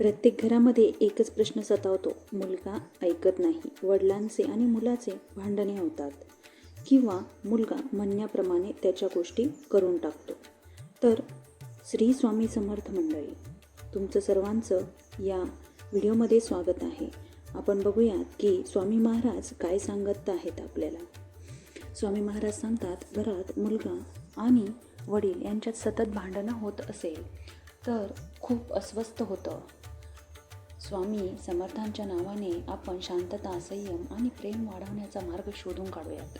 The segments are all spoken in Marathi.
प्रत्येक घरामध्ये एकच प्रश्न सतावतो. मुलगा ऐकत नाही. वडिलांचे आणि मुलाचे भांडणे होतात. किंवा मुलगा म्हणण्याप्रमाणे त्याच्या गोष्टी करून टाकतो. तर श्री स्वामी समर्थ मंडळी तुमचं सर्वांचं या व्हिडिओमध्ये स्वागत आहे. आपण बघूयात की स्वामी महाराज काय सांगत आहेत आपल्याला. स्वामी महाराज सांगतात घरात मुलगा आणि वडील यांच्यात सतत भांडणं होत असेल तर खूप अस्वस्थ होतं. स्वामी समर्थांच्या नावाने आपण शांतता संयम आणि प्रेम वाढवण्याचा मार्ग शोधून काढूयात.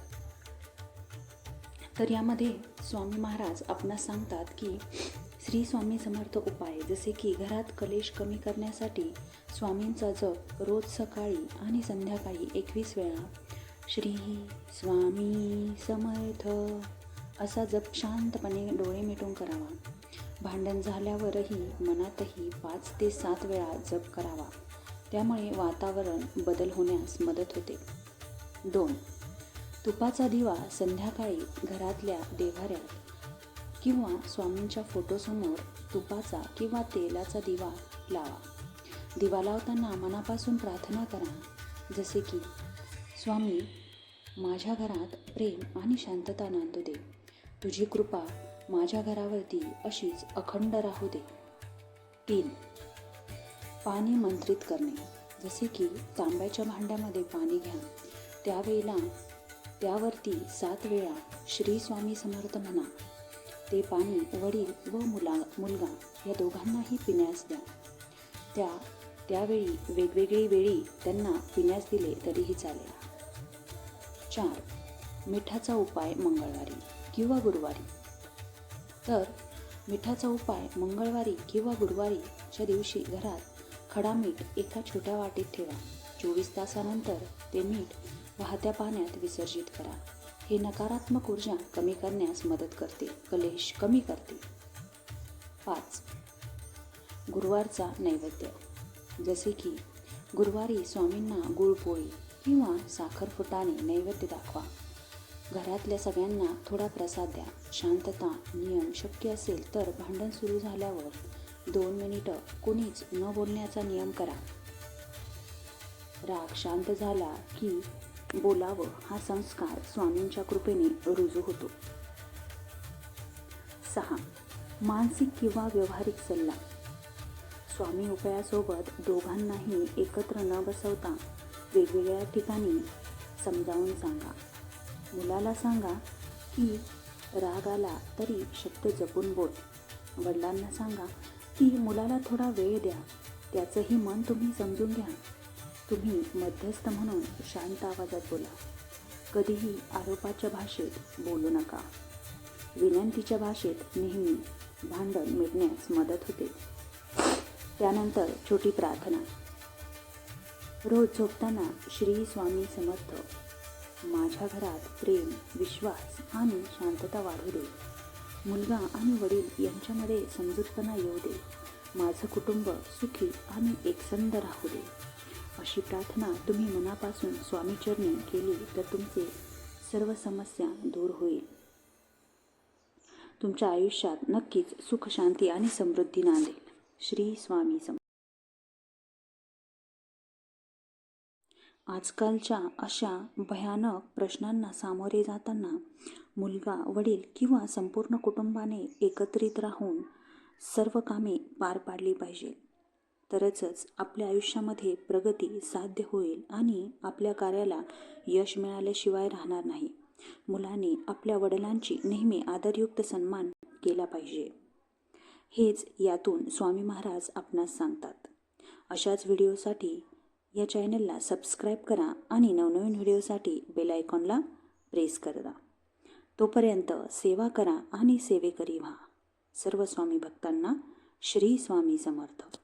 तर यामध्ये स्वामी महाराज आपणास सांगतात की श्री स्वामी समर्थ उपाय जसे की घरात कलेश कमी करण्यासाठी स्वामींचा जप रोज सकाळी आणि संध्याकाळी एकवीस वेळा श्री स्वामी समर्थ असा जप शांतपणे डोळे मिटून करावा. भांडण झाल्यावरही मनातही पाच ते सात वेळा जप करावा. त्यामुळे वातावरण बदल होण्यास मदत होते. दोन तुपाचा दिवा संध्याकाळी घरातल्या देवाऱ्यात किंवा स्वामींच्या फोटोसमोर तुपाचा किंवा तेलाचा दिवा लावा. दिवा लावताना मनापासून प्रार्थना करा. जसे की स्वामी माझ्या घरात प्रेम आणि शांतता नांदू दे. तुझी कृपा माझ्या घरावरती अशीच अखंड राहू दे. तीन. पाणी मंत्रित करणे. जसे की तांब्याच्या भांड्यामध्ये पाणी घ्या. त्यावेळेला त्यावरती सात वेळा श्री स्वामी समर्थ म्हणा. ते पाणी वडील व मुला मुलगा या दोघांनाही पिण्यास द्या. त्या त्यावेळी वेगवेगळी वेळी त्यांना पिण्यास दिले तरीही चालेल. चार. मिठाचा उपाय मंगळवारी किंवा गुरुवारी. तर मिठाचा उपाय मंगळवारी किंवा गुरुवारीच्या दिवशी घरात खडा मीठ एका छोट्या वाटीत ठेवा. चोवीस तासानंतर ते मीठ वाहत्या पाण्यात विसर्जित करा. हे नकारात्मक ऊर्जा कमी करण्यास मदत करते. कलेश कमी करते. पाच. गुरुवारचा नैवेद्य. जसे की गुरुवारी स्वामींना गुळपोळी किंवा साखरफुटाने नैवेद्य दाखवा. घरातल्या सगळ्यांना थोडा प्रसाद द्या. शांतता नियम शक्य असेल तर भांडण सुरू झाल्यावर दोन मिनिटं कोणीच न बोलण्याचा नियम करा. राग शांत झाला की बोलावं हा संस्कार स्वामींच्या कृपेने रुजू होतो. सहा. मानसिक किंवा व्यवहारिक सल्ला. स्वामी उपायासोबत दोघांनाही एकत्र न बसवता वेगवेगळ्या ठिकाणी समजावून सांगा. मुलाला सांगा की राग आला तरी शब्द जपून बोल. वडिलांना सांगा की मुलाला थोडा वेळ द्या. त्याचंही मन तुम्ही समजून घ्या. तुम्ही मध्यस्थ म्हणून शांत आवाजात बोला. कधीही आरोपाच्या भाषेत बोलू नका. विनंतीच्या भाषेत नेहमी भांडण मिटण्यास मदत होते. त्यानंतर छोटी प्रार्थना. रोज झोपताना श्री स्वामी समर्थ माझ्या घरात प्रेम विश्वास आणि शांतता वाढू दे. मुलगा आणि वडील यांच्यामध्ये समजूतपणा येऊ दे. माझं कुटुंब सुखी आणि एकसंध राहू दे. अशी प्रार्थना तुम्ही मनापासून स्वामीचरणी केली तर तुमचे सर्व समस्या दूर होईल. तुमच्या आयुष्यात नक्कीच सुख शांती आणि समृद्धी नांदेल. श्री स्वामी सम आजकालच्या अशा भयानक प्रश्नांना सामोरे जाताना मुलगा वडील किंवा संपूर्ण कुटुंबाने एकत्रित राहून सर्व कामे पार पाडली पाहिजेत. तरचच आपल्या आयुष्यामध्ये प्रगती साध्य होईल आणि आपल्या कार्याला यश मिळाल्याशिवाय राहणार नाही. मुलाने आपल्या वडिलांची नेहमी आदरयुक्त सन्मान केला पाहिजे. हेच यातून स्वामी महाराज आपणास सांगतात. अशाच व्हिडिओसाठी या चॅनलला सबस्क्राईब करा आणि नवनवीन व्हिडिओसाठी बेल आयकॉनला प्रेस करा तोपर्यंत सेवा करा आणि सेवेकरी व्हा. सर्व स्वामी भक्तांना श्री स्वामी समर्थ.